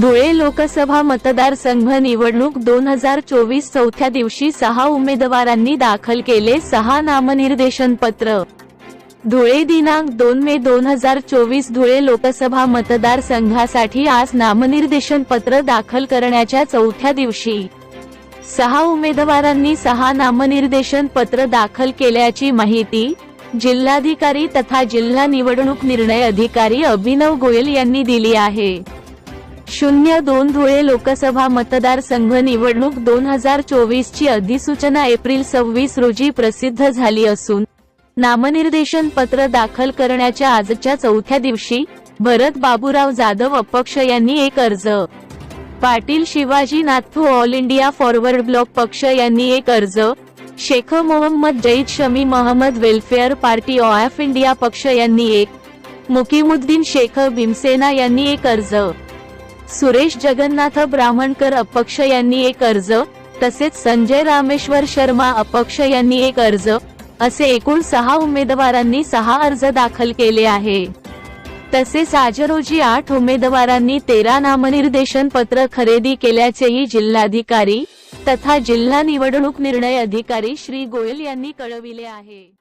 धुळे लोकसभा मतदारसंघ निवडणूक दोन हजार चोवीस चौथ्या दिवशी सहा उमेदवारांनी दाखल केले सहा नामनिर्देशन पत्र. धुळे दिनांक दोन मे दोन हजार चोवीस धुळे लोकसभा मतदारसंघासाठी आज नामनिर्देशन पत्र दाखल करण्याच्या चौथ्या दिवशी. सहा उमेदवारांनी सहा नामनिर्देशन पत्र दाखल केल्याची माहिती जिल्हाधिकारी तथा जिल्हा निवडणूक निर्णय अधिकारी अभिनव गोयल यांनी दिली आहे. शून्य दोन धुळे लोकसभा मतदारसंघ निवडणूक दोन हजार चोवीस ची अधिसूचना एप्रिल सव्वीस रोजी प्रसिद्ध झाली असून नामनिर्देशन पत्र दाखल करण्याच्या आजच्या चौथ्या दिवशी भरत बाबूराव जाधव अपक्ष यांनी एक अर्ज. Patil Shivaji Nathu all India forward bloc पक्ष यांनी एक अर्ज. Shaikh Mohammad Zaid Shami Mohammad welfare party of India पक्ष यांनी एक. मुकीमुद्दीन शेख भीमसेना यांनी एक अर्ज. सुरेश जगन्नाथ ब्राह्मणकर अपक्ष यांनी एक अर्ज तसेच संजय रामेश्वर शर्मा अपक्ष यांनी एक अर्ज असे एकूण सहा उमेदवारांनी सहा अर्ज दाखल केले आहे. तसेच आज रोजी आठ उमेदवारांनी तेरा नामनिर्देशन पत्र खरेदी केल्याचेही जिल्हाधिकारी तथा जिल्हा निवडणूक निर्णय अधिकारी श्री गोयल यांनी कळविले आहे.